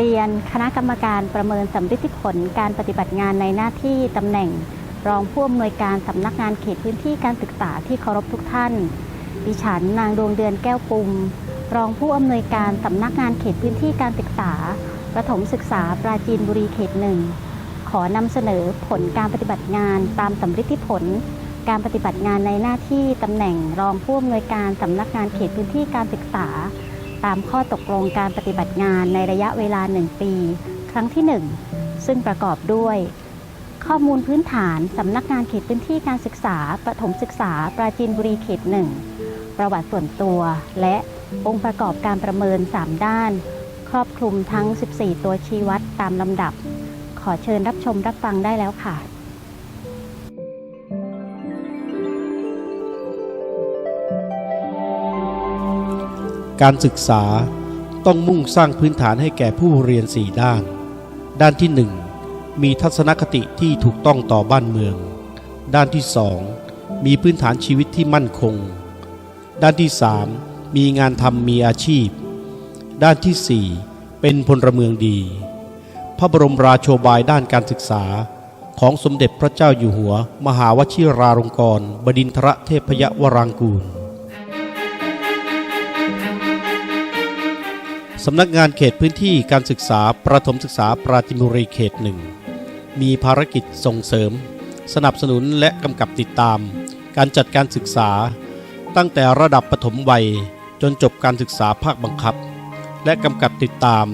เรียนคณะกรรมการประเมินสำฤทธิผลการปฏิบัติงานในหน้าที่ตำแหน่ง รองผู้อำนวยการสำนักงานเขตพื้นที่การศึกษาที่เคารพทุกท่าน ดิฉันนางดวงเดือนแก้วปุ่ม รองผู้อำนวยการสำนักงานเขตพื้นที่การศึกษา ประถมศึกษาปราจีนบุรีเขตหนึ่ง ขอนำเสนอผลการปฏิบัติงานตามสำฤทธิผล การปฏิบัติงานในหน้าที่ตำแหน่งรองผู้อำนวยการสำนักงานเขตพื้นที่การศึกษา ตามข้อตกลงการปฏิบัติงานในระยะเวลา 1 ปี ครั้งที่ 1 ซึ่งประกอบด้วย ข้อมูลพื้นฐานสำนักงานเขตพื้นที่การศึกษาประถมศึกษา ปราจีนบุรีเขตหนึ่งประวัติส่วนตัว และองค์ประกอบการประเมิน 3 ด้าน ครอบคลุมทั้ง 14 ตัวชี้วัดตามลำดับ ขอเชิญรับชมรับฟังได้แล้วค่ะ การศึกษาต้องมุ่งสร้างพื้นฐานให้แก่ผู้เรียน4ด้าน ด้านที่1มีทัศนคติที่ถูกต้องต่อบ้านเมือง ด้านที่2มีพื้นฐานชีวิตที่มั่นคง ด้านที่3มีงานทำมีอาชีพ ด้านที่สี่เป็นพลเมืองดี พระบรมราโชบายด้านการศึกษาของสมเด็จพระเจ้าอยู่หัว มหาวชิราลงกรณบดินทรเทพยวรางกูล สำนักงานเขตพื้นที่การศึกษาประถมศึกษาปราจินบุรีเขตหนึ่งมีภารกิจส่งเสริม สนับสนุนและกำกับติดตาม การจัดการศึกษา ตั้งแต่ระดับปฐมวัยจนจบการศึกษาภาคบังคับ และกำกับติดตาม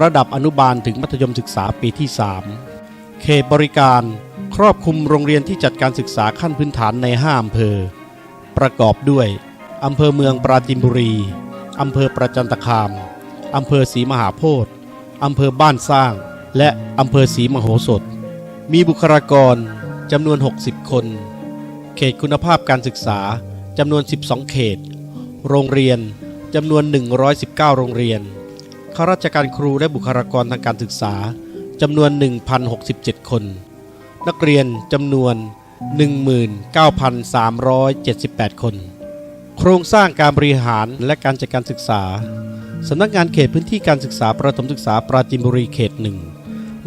ระดับอนุบาลถึงมัธยมศึกษาปีที่ 3 เขตบริการ ครอบคลุมโรงเรียนที่จัดการศึกษาขั้นพื้นฐานใน 5 อำเภอ ประกอบด้วยอำเภอเมืองปราจินบุรีอำเภอประจันตคาม อำเภอศรีมหาโพธิ์อำเภอบ้านสร้าง และอำเภอศรีมโหสถ มีบุคลากรจำนวน 60 คน เขตคุณภาพการศึกษาจำนวน 12 เขต โรงเรียนจำนวน 119 โรงเรียน ข้าราชการครูและบุคลากรทางการศึกษาจำนวน 1,067 คน นักเรียนจำนวน 19,378 คน โครงสร้างการบริหารและการจัดการศึกษา สำนักงานเขตพื้นที่การศึกษาประถมศึกษาปราจินบุรีเขตหนึ่ง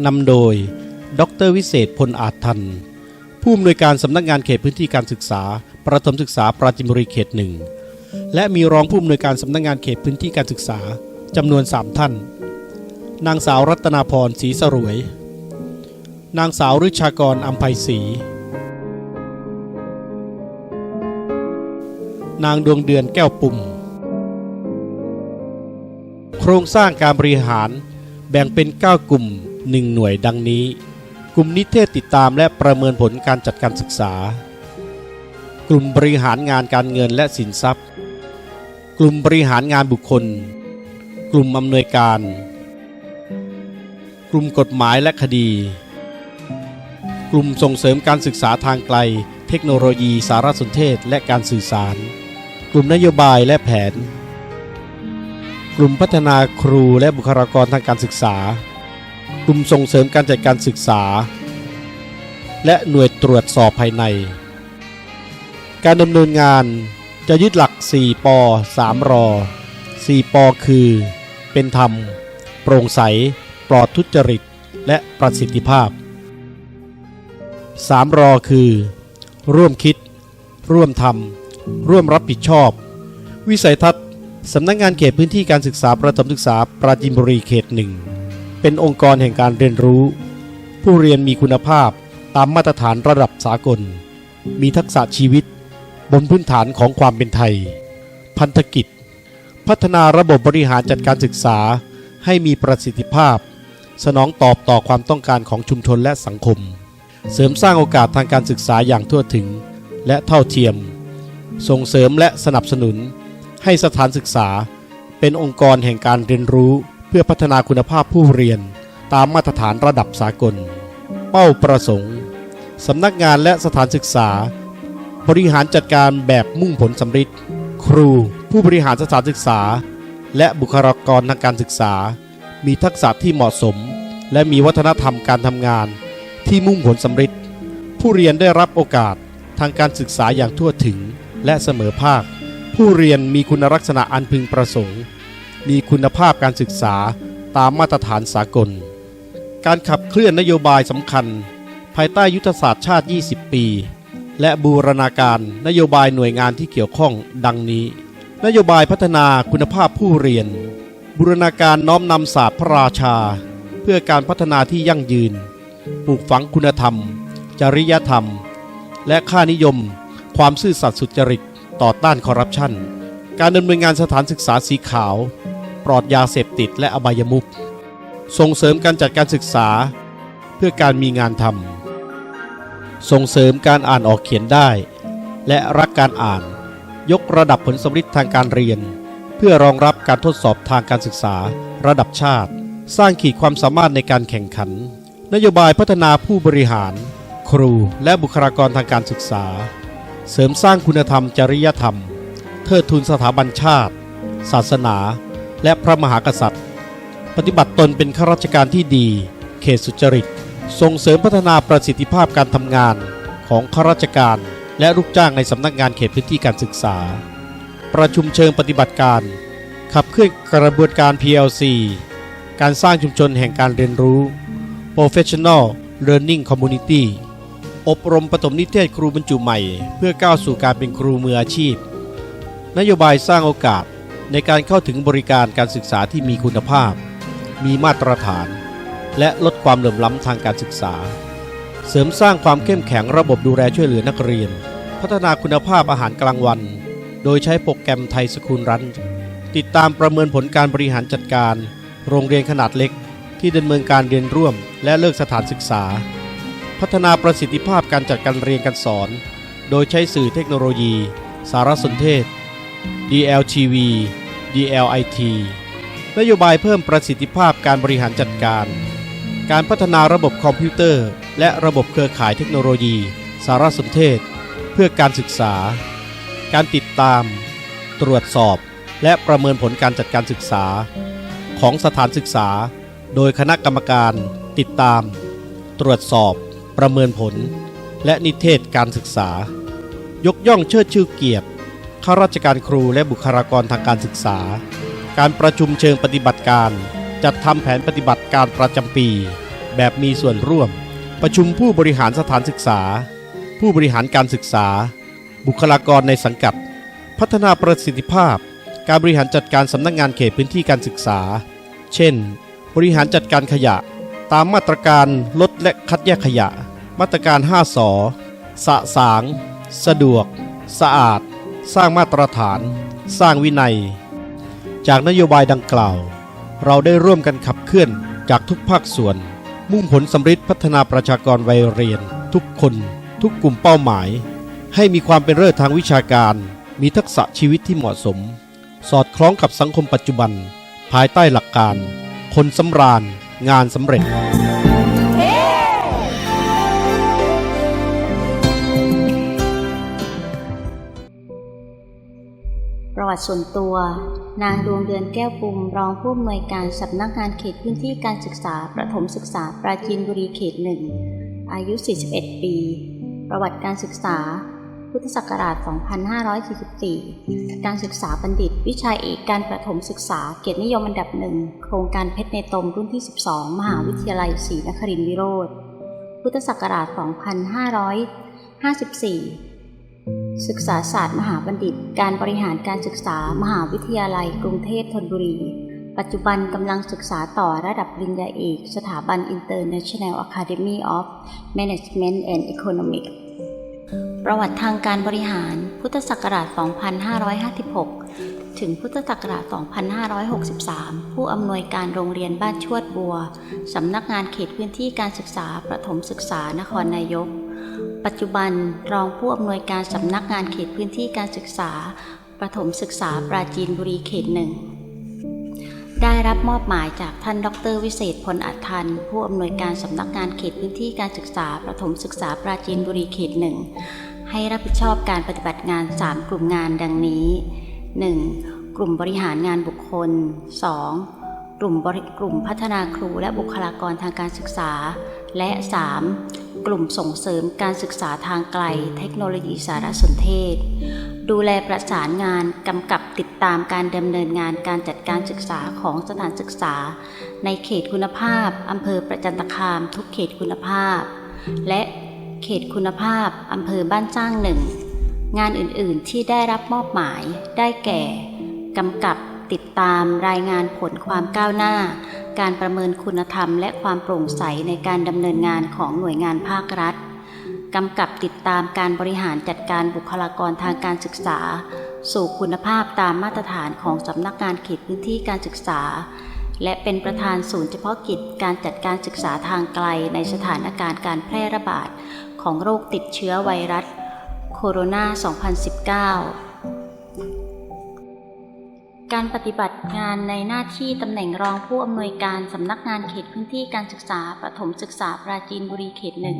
นำโดย ดรวิเศษพลอาจทัน ผู้อำนวยการสำนักงานเขตพื้นที่การศึกษาประถมศึกษาปราจินบุรีเขตหนึ่งและมีรองผู้อำนวยการสำนักงานเขตพื้นที่การศึกษาจำนวน 3 ท่าน นางสาวรัตนาพรศรีสรวย นางสาวฤชากรอัมภัยศรี นางดวงเดือนแก้วปุ่ม โครงสร้างการบริหารแบ่งเป็น 9 กลุ่ม 1 หน่วยดังนี้ กลุ่มนิเทศติดตามและประเมินผลการจัดการศึกษา กลุ่มบริหารงานการเงินและสินทรัพย์ กลุ่มบริหารงานบุคคล กลุ่มอำนวยการ กลุ่มกฎหมายและคดี กลุ่มส่งเสริมการศึกษาทางไกล เทคโนโลยีสารสนเทศและการสื่อสาร กลุ่มนโยบายและแผน กลุ่มพัฒนาครูและบุคลากรทางการศึกษา กลุ่มส่งเสริมการจัดการศึกษา และหน่วยตรวจสอบภายใน การดำเนินงานจะยึดหลัก 4 ป 3 รอ 4 ป คือ เป็นธรรม โปร่งใส ปลอดทุจริต และประสิทธิภาพ 3 รอคือ ร่วมคิด ร่วมทำร่วมรับผิดชอบ วิสัยทัศน์ สำนักงงานเขตพื้นที่การศึกษาประถมศึกษาปราจินบุรีเขตหนึ่งเป็นองค์กรแห่งการเรียนรู้ ผู้เรียนมีคุณภาพตามมาตรฐานระดับสากล มีทักษะชีวิต บนพื้นฐานของความเป็นไทย พันธกิจ พัฒนาระบบบริหารจัดการศึกษาให้มีประสิทธิภาพ สนองตอบต่อความต้องการของชุมชนและสังคม เสริมสร้างโอกาสทางการศึกษาอย่างทั่วถึง และเท่าเทียม ส่งเสริมและสนับสนุน ให้สถานศึกษา เป็นองค์กรแห่งการเรียนรู้เพื่อพัฒนาคุณภาพผู้เรียน ตามมาตรฐานระดับสากล เป้าประสงค์สำนักงานและสถานศึกษา บริหารจัดการแบบมุ่งผลสำฤทธิ์ครู ผู้บริหารสถานศึกษา และบุคลากรทางการศึกษา มีทักษะที่เหมาะสม และมีวัฒนธรรมการทำงาน ที่มุ่งผลสำฤทธิ์ผู้เรียนได้รับโอกาสทางการศึกษาอย่างทั่วถึงและเสมอภาค ผู้เรียนมีคุณลักษณะอันพึงประสงค์ มีคุณภาพการศึกษาตามมาตรฐานสากล การขับเคลื่อนนโยบายสำคัญ ภายใต้ยุทธศาสตร์ชาติ 20 ปี และบูรณาการนโยบายหน่วยงานที่เกี่ยวข้องดังนี้ นโยบายพัฒนาคุณภาพผู้เรียน บูรณาการน้อมนำศาสตร์พระราชา เพื่อการพัฒนาที่ยั่งยืน ปลูกฝังคุณธรรม จริยธรรม และค่านิยม ความซื่อสัตย์สุจริต ต่อต้านคอร์รัปชัน การดำเนินงานสถานศึกษาสีขาว ปลอดยาเสพติดและอบายมุข ส่งเสริมการจัดการศึกษา เพื่อการมีงานทำ ส่งเสริมการอ่านออกเขียนได้ และรักการอ่าน ยกระดับผลสำฤทธิ์ทางการเรียน เพื่อรองรับการทดสอบทางการศึกษา ระดับชาติ สร้างขีดความสามารถในการแข่งขัน นโยบายพัฒนาผู้บริหาร ครูและบุคลากรทางการศึกษา เสริมสร้างคุณธรรมจริยธรรม เทิดทูนสถาบันชาติ ศาสนา และพระมหากษัตริย์ ปฏิบัติตนเป็นข้าราชการที่ดี เขตสุจริต ส่งเสริมพัฒนาประสิทธิภาพการทำงานของข้าราชการและลูกจ้างในสำนักงานเขตพื้นที่การศึกษา ประชุมเชิงปฏิบัติการ ขับเคลื่อนกระบวนการ PLC การสร้างชุมชนแห่งการเรียนรู้ Professional Learning Community อบรมปฐมนิเทศครูบรรจุใหม่ เพื่อก้าวสู่การเป็นครูมืออาชีพ นโยบายสร้างโอกาสในการเข้าถึงบริการการศึกษาที่มีคุณภาพ มีมาตรฐาน และลดความเหลื่อมล้ำทางการศึกษา เสริมสร้างความเข้มแข็งระบบดูแลช่วยเหลือนักเรียน พัฒนาคุณภาพอาหารกลางวัน โดยใช้โปรแกรมไทยสคูลรันติดตามประเมินผลการบริหารจัดการ โรงเรียนขนาดเล็ก ที่ดำเนินการเรียนร่วม และเลิกสถานศึกษา พัฒนาประสิทธิภาพการจัดการเรียนการสอน โดยใช้สื่อเทคโนโลยี สารสนเทศ DLTV DLIT นโยบายเพิ่มประสิทธิภาพการบริหารจัดการ การพัฒนาระบบคอมพิวเตอร์ และระบบเครือข่ายเทคโนโลยี สารสนเทศ เพื่อการศึกษา การติดตาม ตรวจสอบ และประเมินผลการจัดการศึกษา ของสถานศึกษา โดยคณะกรรมการ ติดตาม ตรวจสอบ ประเมินผล และนิเทศการศึกษา ยกย่องเชิดชื่อเกียรติข้าราชการครูและบุคลากรทางการศึกษา การประชุมเชิงปฏิบัติการ จัดทำแผนปฏิบัติการประจำปี แบบมีส่วนร่วม ประชุมผู้บริหารสถานศึกษา ผู้บริหารการศึกษา บุคลากรในสังกัด พัฒนาประสิทธิภาพ การบริหารจัดการสำนักงานเขตพื้นที่การศึกษา เช่น บริหารจัดการขยะ ตามมาตรการลดและคัดแยกขยะ มาตรการ 5สอสะสาง สะดวก สะอาด สร้างมาตรฐาน สร้างวินัย จากนโยบายดังกล่าว เราได้ร่วมกันขับเคลื่อนจากทุกภาคส่วน มุ่งผลสำฤทธิ์พัฒนาประชากรวัยเรียน ทุกคน ทุกกลุ่มเป้าหมาย ให้มีความเป็นเลิศทางวิชาการ มีทักษะชีวิตที่เหมาะสม สอดคล้องกับสังคมปัจจุบัน ภายใต้หลักการ คนสำราญ งานสำเร็จประวัติส่วนตัว นางดวงเดือนแก้วปุมรองผู้อำนวยการสำนักงานเขตพื้นที่การศึกษา ประถมศึกษาปราจีนบุรีเขตหนึ่งอายุ 41 ปี ประวัติการศึกษา พุทธศักราช 2544 การศึกษาบัณฑิต วิชาเอกการประถมศึกษา เกียรตินิยมอันดับหนึ่ง โครงการเพชรในตมรุ่นที่ 12 มหาวิทยาลัยศรีนครินทรวิโรธ พุทธศักราช 2554 ศึกษาศาสตร์มหาบัณฑิต การบริหารการศึกษา มหาวิทยาลัย กรุงเทพธนบุรี ปัจจุบันกำลังศึกษาต่อระดับปริญญาเอก สถาบัน International Academy of Management and Economics ประวัติทางการบริหาร พุทธศักราช 2556 ถึงพุทธศักราช 2563 ผู้อำนวยการโรงเรียนบ้านชวดบัว สำนักงานเขตพื้นที่การศึกษาประถมศึกษานครนายก ปัจจุบันรองผู้อำนวยการสำนักงานเขตพื้นที่การศึกษาประถมศึกษาปราจีนบุรีเขตหนึ่ง ได้รับมอบหมายจากท่านดร วิเศษพลอัฏฐัน ผู้อำนวยการสำนักงานเขตพื้นที่การศึกษาประถมศึกษาปราจีนบุรีเขตหนึ่งให้รับผิดชอบการปฏิบัติงาน 3 กลุ่มงานดังนี้ 1. กลุ่มบริหารงานบุคคล 2. กลุ่มกลุ่มพัฒนาครูและบุคลากรทางการศึกษา และ 3. กลุ่มส่งเสริมการศึกษาทางไกล เทคโนโลยีสารสนเทศ ดูแลประสานงานกำกับติดตามการดำเนินงานการจัดการศึกษาของสถานศึกษา ในเขตคุณภาพอำเภอประจันตคามทุกเขตคุณภาพ และเขตคุณภาพอำเภอบ้านสร้างหนึ่งงานอื่นๆที่ได้รับมอบหมายได้แก่กำกับ ติดตามรายงานผลความก้าวหน้า การประเมินคุณธรรมและความโปร่งใสในการดำเนินงานของหน่วยงานภาครัฐกำกับติดตามการบริหารจัดการบุคลากรทางการศึกษา สู่คุณภาพตามมาตรฐานของสำนักงานเขตพื้นที่การศึกษา และเป็นประธานศูนย์เฉพาะกิจการจัดการศึกษาทางไกลในสถานการณ์การแพร่ระบาดของโรคติดเชื้อไวรัสโคโรนา 2019 การปฏิบัติงานในหน้าที่ตำแหน่งรองผู้อำนวยการสำนักงานเขตพื้นที่การศึกษาประถมศึกษาปราจีนบุรีเขตหนึ่ง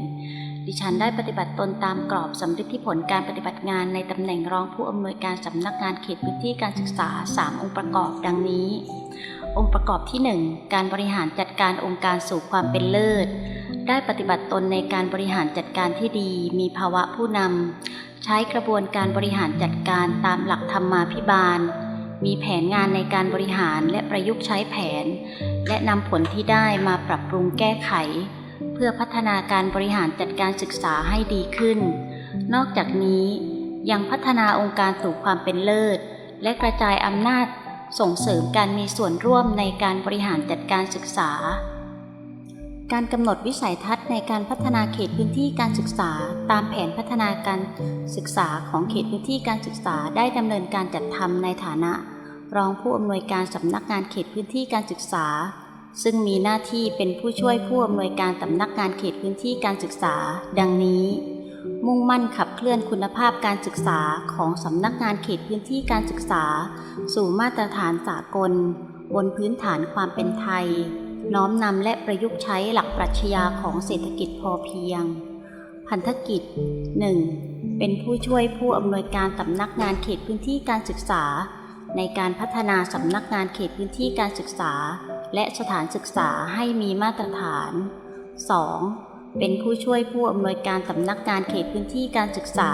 ดิฉันได้ปฏิบัติตนตามกรอบสำลิดที่ผลการปฏิบัติงานในตำแหน่งรองผู้อำนวยการสำนักงานเขตพื้นที่การศึกษา 3 องค์ประกอบดังนี้ องค์ประกอบที่ 1 การบริหารจัดการองค์การสู่ความเป็นเลิศ ได้ปฏิบัติตนในการบริหารจัดการที่ดี มีภาวะผู้นำใช้กระบวนการบริหารจัดการตามหลักธรรมาภิบาล มีแผนงานในการบริหารและประยุกต์ใช้แผน และนำผลที่ได้มาปรับปรุงแก้ไข เพื่อพัฒนาการบริหารจัดการศึกษาให้ดีขึ้น นอกจากนี้ยังพัฒนาองค์การสู่ความเป็นเลิศ และกระจายอำนาจส่งเสริมการมีส่วนร่วมในการบริหารจัดการศึกษา การกำหนดวิสัยทัศน์ในการพัฒนาเขตพื้นที่การศึกษา ตามแผนพัฒนาการศึกษาของเขตพื้นที่การศึกษาได้ดำเนินการจัดทำในฐานะ รองผู้อำนวยการสำนักงานเขตพื้นที่การศึกษา ซึ่งมีหน้าที่เป็นผู้ช่วยผู้อำนวยการสำนักงานเขตพื้นที่การศึกษา ดังนี้ มุ่งมั่นขับเคลื่อนคุณภาพการศึกษาของสำนักงานเขตพื้นที่การศึกษา สู่มาตรฐานสากล บนพื้นฐานความเป็นไทย น้อมนำและประยุกต์ใช้หลักปรัชญาของเศรษฐกิจพอเพียง พันธกิจ 1. เป็นผู้ช่วยผู้อำนวยการสำนักงานเขตพื้นที่การศึกษา ในการพัฒนาสำนักงานเขตพื้นที่การศึกษา และสถานศึกษาให้มีมาตรฐาน 2. เป็นผู้ช่วยผู้อำนวยการสำนักงานเขตพื้นที่การศึกษา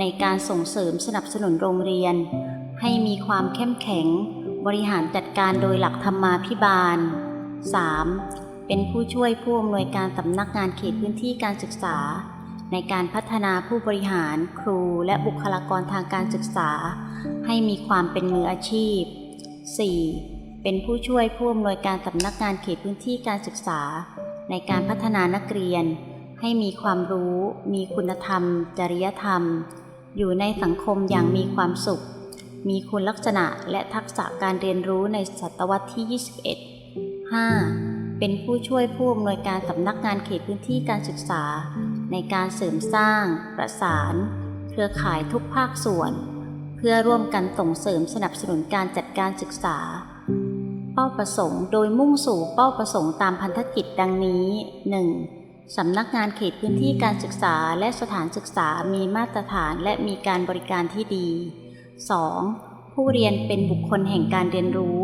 ในการส่งเสริมสนับสนุนโรงเรียน ให้มีความเข้มแข็ง บริหารจัดการโดยหลักธรรมาภิบาล 3. เป็นผู้ช่วยผู้อำนวยการสำนักงานเขตพื้นที่การศึกษา ในการพัฒนาผู้บริหารครูและบุคลากรทางการศึกษา ให้มีความเป็นมืออาชีพ 4. เป็นผู้ช่วยผู้อำนวยการสำนักงานเขตพื้นที่การศึกษา ในการพัฒนานักเรียน ให้มีความรู้ มีคุณธรรม จริยธรรม อยู่ในสังคมอย่างมีความสุข มีคุณลักษณะและทักษะการเรียนรู้ในศตวรรษที่ 21 5. เป็นผู้ช่วยผู้อำนวยการสำนักงานเขตพื้นที่การศึกษา ในการเสริมสร้าง ประสาน เครือข่ายทุกภาคส่วน เพื่อร่วมกันส่งเสริมสนับสนุนการจัดการศึกษา เป้าประสงค์โดยมุ่งสู่เป้าประสงค์ตามพันธกิจดังนี้ 1. สำนักงานเขตพื้นที่การศึกษาและสถานศึกษามีมาตรฐานและมีการบริการที่ดี 2. ผู้เรียนเป็นบุคคลแห่งการเรียนรู้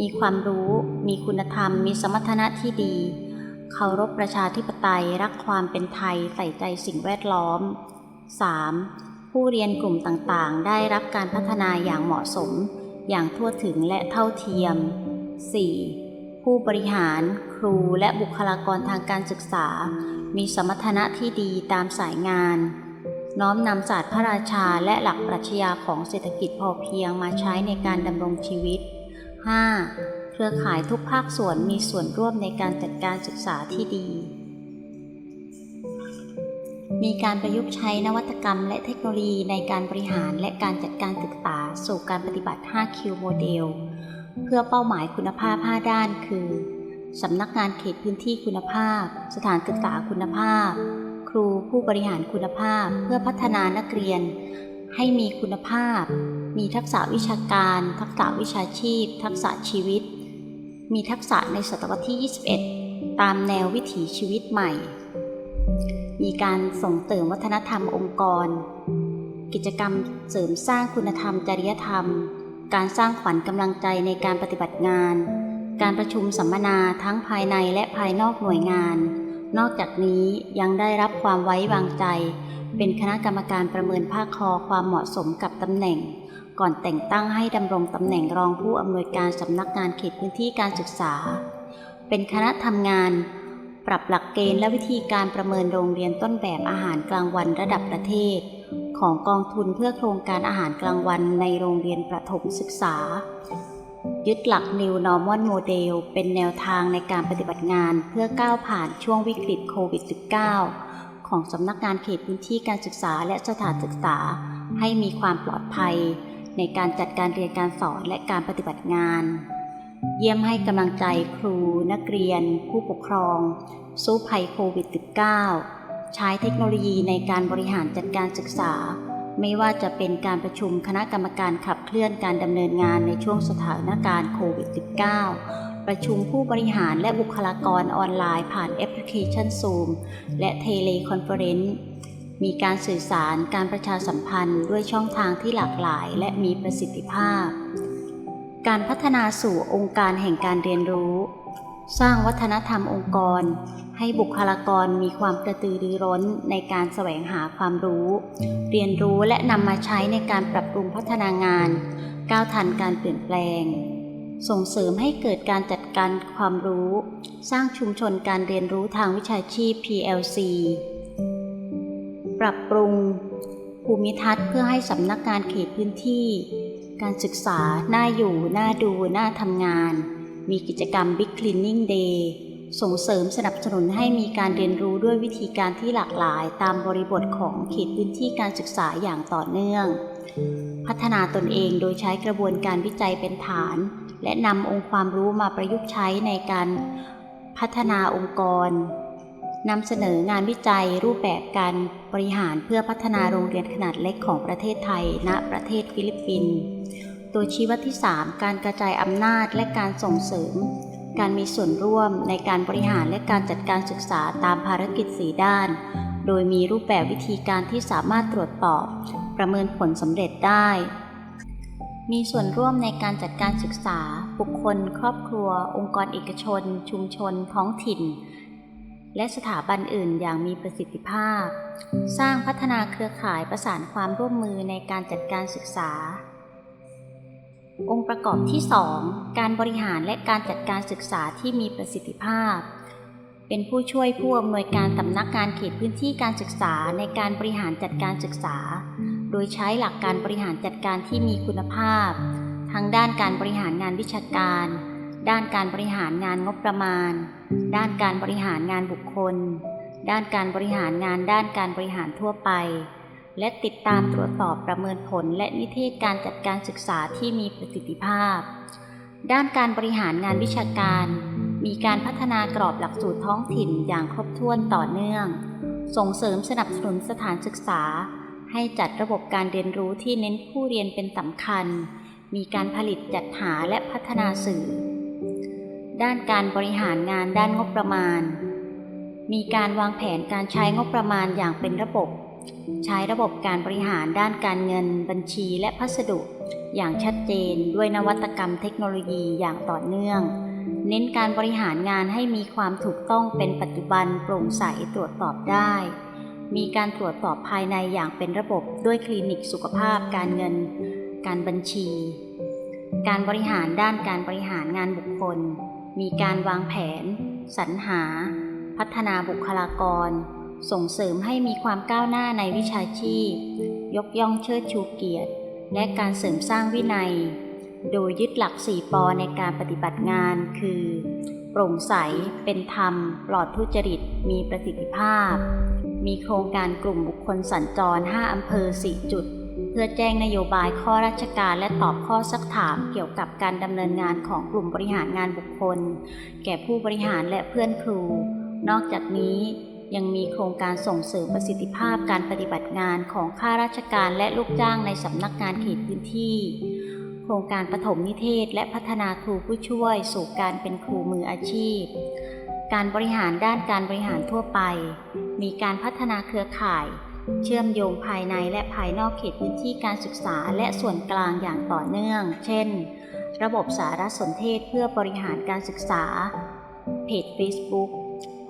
มีความรู้ มีคุณธรรม มีสมรรถนะที่ดี เคารพประชาธิปไตยรักความเป็นไทยใส่ใจสิ่งแวดล้อม 3. ผู้เรียนกลุ่มต่างๆ ได้รับการพัฒนาอย่างเหมาะสม อย่างทั่วถึงและเท่าเทียม 4. ผู้บริหาร ครูและบุคลากรทางการศึกษา มีสมรรถนะที่ดีตามสายงาน น้อมนำศาสตร์พระราชาและหลักปรัชญาของเศรษฐกิจพอเพียงมาใช้ในการดำรงชีวิต 5. เครือข่ายทุกภาคส่วนมีส่วนร่วมในการจัดการศึกษาที่ดี มีการประยุกต์ใช้นวัตกรรมและเทคโนโลยีในการบริหารและการจัดการศึกษาสู่การปฏิบัติ 5Q โมเดล เพื่อเป้าหมายคุณภาพ 5 ด้านคือ สำนักงานเขตพื้นที่คุณภาพ สถานศึกษาคุณภาพ ครูผู้บริหารคุณภาพ เพื่อพัฒนานักเรียน ให้มีคุณภาพ มีทักษะวิชาการ ทักษะวิชาชีพ ทักษะชีวิต มีทักษะในศตวรรษที่ 21 ตามแนววิถีชีวิตใหม่ มีการส่งเสริมวัฒนธรรมองค์กร กิจกรรมเสริมสร้างคุณธรรมจริยธรรม การสร้างขวัญกำลังใจในการปฏิบัติงาน การประชุมสัมมนาทั้งภายในและภายนอกหน่วยงาน นอกจากนี้ยังได้รับความไว้วางใจ เป็นคณะกรรมการประเมินภาคคอความเหมาะสมกับตำแหน่ง ก่อนแต่งตั้งให้ดำรงตำแหน่งรองผู้อำนวยการสำนักงานเขตพื้นที่การศึกษา เป็นคณะทำงาน ปรับหลักเกณฑ์และวิธีการประเมินโรงเรียนต้นแบบอาหารกลางวันระดับประเทศ ของกองทุนเพื่อโครงการอาหารกลางวันในโรงเรียนประถมศึกษา ยึดหลัก New Normal Model เป็นแนวทางในการปฏิบัติงานเพื่อก้าวผ่านช่วงวิกฤตโควิด -19 ของสำนักงานเขตพื้นที่การศึกษาและสถานศึกษาให้มีความปลอดภัย ในการจัดการเรียนการสอนและการปฏิบัติงาน เยี่ยมให้กำลังใจครู นักเรียน ผู้ปกครอง สู้ภัยโควิด -19 ใช้เทคโนโลยีในการบริหารจัดการศึกษา ไม่ว่าจะเป็นการประชุมคณะกรรมการขับเคลื่อนการดำเนินงานในช่วงสถานการณ์โควิด -19 ประชุมผู้บริหารและบุคลากรออนไลน์ผ่านแอปพลิเคชัน Zoom และเทเลคอนเฟอเรนซ์ มีการสื่อสารการประชาสัมพันธ์ด้วยช่องทางที่หลากหลายและมีประสิทธิภาพ การพัฒนาสู่องค์การแห่งการเรียนรู้ สร้างวัฒนธรรมองค์กร ให้บุคลากรมีความกระตือรือร้นในการแสวงหาความรู้ เรียนรู้และนำมาใช้ในการปรับปรุงพัฒนางาน ก้าวทันการเปลี่ยนแปลง ส่งเสริมให้เกิดการจัดการความรู้ สร้างชุมชนการเรียนรู้ทางวิชาชีพ PLC ปรับปรุง ภูมิทัศน์เพื่อให้สำนักงานเขตพื้นที่ การศึกษา น่าอยู่ น่าดู น่าทำงาน มีกิจกรรม Big Cleaning Day ส่งเสริมสนับสนุนให้มีการเรียนรู้ด้วยวิธีการที่หลากหลาย ตามบริบทของเขตพื้นที่การศึกษาอย่างต่อเนื่อง พัฒนาตนเองโดยใช้กระบวนการวิจัยเป็นฐาน และนำองค์ความรู้มาประยุกต์ใช้ในการพัฒนาองค์กร นำเสนองานวิจัยรูปแบบการบริหารเพื่อพัฒนาโรงเรียนขนาดเล็กของประเทศไทย ณ ประเทศฟิลิปปินส์ ตัวชี้วัดที่ 3 การกระจายอำนาจและการส่งเสริม การมีส่วนร่วมในการบริหารและการจัดการศึกษาตามภารกิจสีด้าน โดยมีรูปแบบวิธีการที่สามารถตรวจสอบ ประเมินผลสำเร็จได้ มีส่วนร่วมในการจัดการศึกษา บุคคล ครอบครัว องค์กรเอกชน ชุมชน ท้องถิ่น และสถาบันอื่นอย่างมีประสิทธิภาพ สร้างพัฒนาเครือข่ายประสานความร่วมมือในการจัดการศึกษา องค์ประกอบที่ 2 การบริหารและการจัดการศึกษาที่มีประสิทธิภาพ เป็นผู้ช่วยผู้อำนวยการสำนักงานเขตพื้นที่การศึกษาในการบริหารจัดการศึกษา โดยใช้หลักการบริหารจัดการที่มีคุณภาพ ทั้งด้านการบริหารงานวิชาการ ด้านการบริหารงานงบประมาณ ด้านการบริหารงานบุคคล ด้านการบริหารงานด้านการบริหารทั่วไป และติดตามตรวจสอบประเมินผล และนิเทศการจัดการศึกษาที่มีประสิทธิภาพ ด้านการบริหารงานวิชาการ มีการพัฒนากรอบหลักสูตรท้องถิ่นอย่างครบถ้วนต่อเนื่อง ส่งเสริมสนับสนุนสถานศึกษา ให้จัดระบบการเรียนรู้ที่เน้นผู้เรียนเป็นสำคัญ มีการผลิตจัดหาและพัฒนาสื่อ ด้านการบริหารงานด้านงบประมาณ มีการวางแผนการใช้งบประมาณอย่างเป็นระบบ ใช้ระบบการบริหารด้านการเงิน บัญชีและพัสดุ อย่างชัดเจนด้วยนวัตกรรมเทคโนโลยีอย่างต่อเนื่อง เน้นการบริหารงานให้มีความถูกต้องเป็นปัจจุบันโปร่งใสตรวจสอบได้ มีการตรวจสอบภายในอย่างเป็นระบบด้วยคลินิกสุขภาพการเงิน การบัญชี การบริหารด้านการบริหารงานบุคคล มีการวางแผน สรรหา พัฒนาบุคลากร ส่งเสริมให้มีความก้าวหน้าในวิชาชีพ ยกย่องเชิดชูเกียรติ และการเสริมสร้างวินัย โดยยึดหลัก 4 ปอในการปฏิบัติงานคือ โปร่งใส เป็นธรรม ปลอดทุจริต มีประสิทธิภาพ มีโครงการกลุ่มบุคคลสัญจร 5 อำเภอ 4 จุด เพื่อแจ้งนโยบายข้อราชการและตอบข้อซักถามเกี่ยวกับการดำเนินงานของกลุ่มบริหารงานบุคคล แก่ผู้บริหารและเพื่อนครู นอกจากนี้ยังมีโครงการส่งเสริมประสิทธิภาพการปฏิบัติงานของข้าราชการและลูกจ้างในสำนักงานเขตพื้นที่ โครงการปฐมนิเทศและพัฒนาครูผู้ช่วย สู่การเป็นครูมืออาชีพ การบริหารด้านการบริหารทั่วไป มีการพัฒนาเครือข่าย เชื่อมโยงภายในและภายนอกเขตพื้นที่การศึกษาและส่วนกลางอย่างต่อเนื่อง เช่น ระบบสารสนเทศเพื่อบริหารการศึกษา เพจ Facebook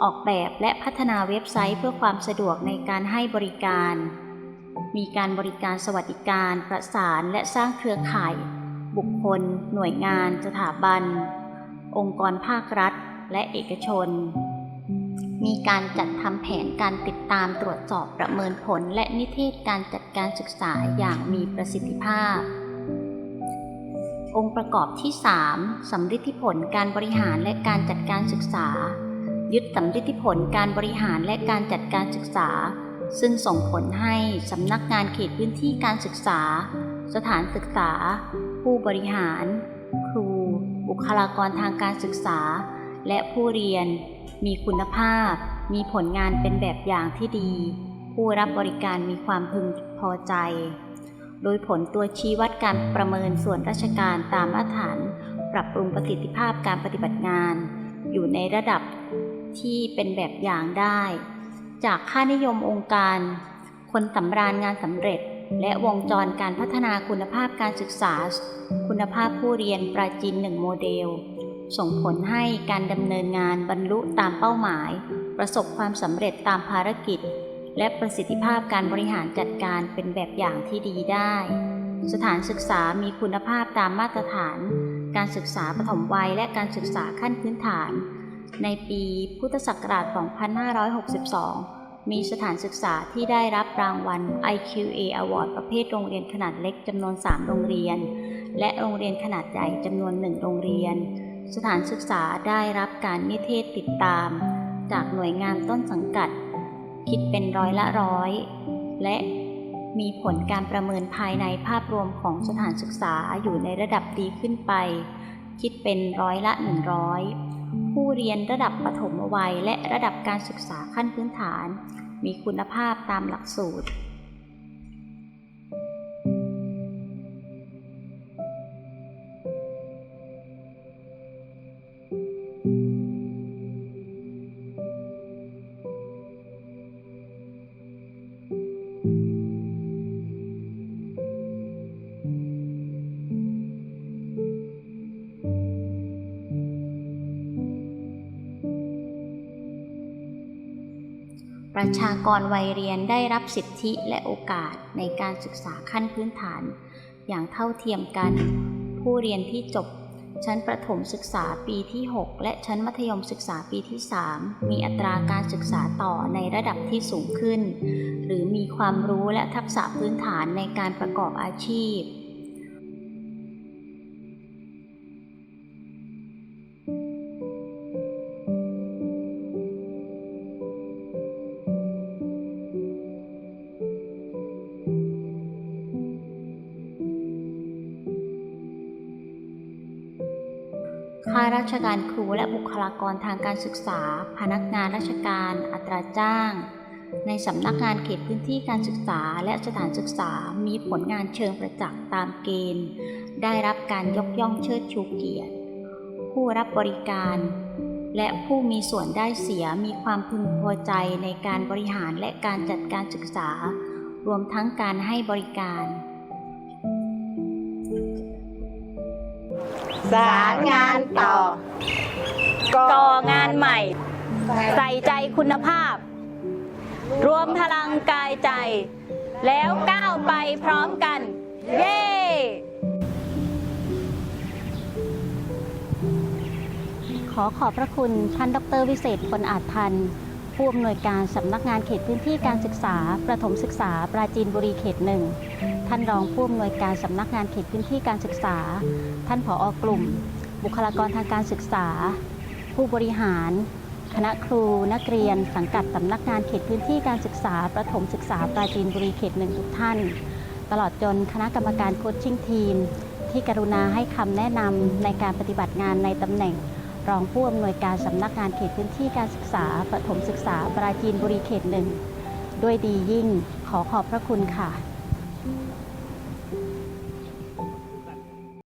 ออกแบบและพัฒนาเว็บไซต์เพื่อความสะดวกในการให้บริการ มีการบริการสวัสดิการ ประสานและสร้างเครือข่าย บุคคล หน่วยงาน สถาบัน องค์กรภาครัฐ และเอกชน มีการจัดทำแผนการติดตามตรวจสอบประเมินผล และนิเทศการจัดการศึกษาอย่างมีประสิทธิภาพ องค์ประกอบที่ 3 สำลิดผลการบริหารและการจัดการศึกษา ยึดสำลิดผลการบริหารและการจัดการศึกษา ซึ่งส่งผลให้สำนักงานเขตพื้นที่การศึกษา สถานศึกษา ผู้บริหาร ครู บุคลากรทางการศึกษา และผู้เรียน มีคุณภาพ มีผลงานเป็นแบบอย่างที่ดี ผู้รับบริการมีความพึงพอใจ โดยผลตัวชี้วัดการประเมินส่วนราชการตามมาตรฐาน ปรับปรุงประสิทธิภาพการปฏิบัติงาน อยู่ในระดับที่เป็นแบบอย่างได้ จากค่านิยมองค์การ คนสำราญงานสำเร็จ และวงจรการพัฒนาคุณภาพการศึกษา คุณภาพผู้เรียนปราจีนหนึ่งโมเดล ส่งผลให้การดำเนินงานบรรลุตามเป้าหมาย ประสบความสำเร็จตามภารกิจ และประสิทธิภาพการบริหารจัดการเป็นแบบอย่างที่ดีได้ สถานศึกษามีคุณภาพตามมาตรฐาน การศึกษาปฐมวัยและการศึกษาขั้นพื้นฐาน ในปีพุทธศักราช 2562มีสถานศึกษาที่ได้รับรางวัล IQA Award ประเภทโรงเรียนขนาดเล็กจำนวน 3 โรงเรียน และโรงเรียนขนาดใหญ่จำนวน 1 โรงเรียน สถานศึกษาได้รับการนิเทศติดตาม จากหน่วยงานต้นสังกัด คิดเป็นร้อยละร้อย และมีผลการประเมินภายในภาพรวมของสถานศึกษาอยู่ในระดับดีขึ้นไป คิดเป็นร้อยละ 100 ผู้เรียนระดับปฐมวัยและระดับการศึกษาขั้นพื้นฐาน มีคุณภาพตามหลักสูตร ประชากรวัยเรียนได้รับสิทธิและโอกาสในการศึกษาขั้นพื้นฐาน อย่างเท่าเทียมกัน ผู้เรียนที่จบ ชั้นประถมศึกษาปีที่ 6 และชั้นมัธยมศึกษาปีที่ 3 มีอัตราการศึกษาต่อในระดับที่สูงขึ้น หรือมีความรู้และทักษะพื้นฐานในการประกอบอาชีพ ข้าราชการครูและบุคลากรทางการศึกษา พนักงานราชการ อัตราจ้าง ในสำนักงานเขตพื้นที่การศึกษาและสถานศึกษา มีผลงานเชิงประจักษ์ตามเกณฑ์ ได้รับการยกย่องเชิดชูเกียรติ ผู้รับบริการ และผู้มีส่วนได้เสียมีความพึงพอใจในการบริหารและการจัดการศึกษา รวมทั้งการให้บริการ สารงานต่อ ก่องานใหม่ ใส่ใจคุณภาพ รวมพลังกายใจ แล้วก้าวไปพร้อมกัน เย้ขอขอบพระคุณท่านดรวิเศษพลอาจพันธ์ ผู้อำนวยการสำนักงานเขตพื้นที่การศึกษา ประถมศึกษา ปราจีนบุรีเขตหนึ่งท่านรองผู้อำนวยการสำนักงานเขตพื้นที่การศึกษา ท่านผออกลุ่ม บุคลากรทางการศึกษา ผู้บริหาร คณะครูนักเรียน สังกัดสำนักงานเขตพื้นที่การศึกษา ประถมศึกษา ปราจีนบุรีเขตหนึ่งทุกท่าน ตลอดจนคณะกรรมการโคชชิ่งทีม ที่กรุณาให้คำแนะนำในการปฏิบัติงานในตำแหน่ง รองผู้อำนวยการสำนักงานเขตพื้นที่การศึกษาประถมศึกษาปราจีนบุรีเขตหนึ่งด้วยดียิ่งขอขอบพระคุณค่ะ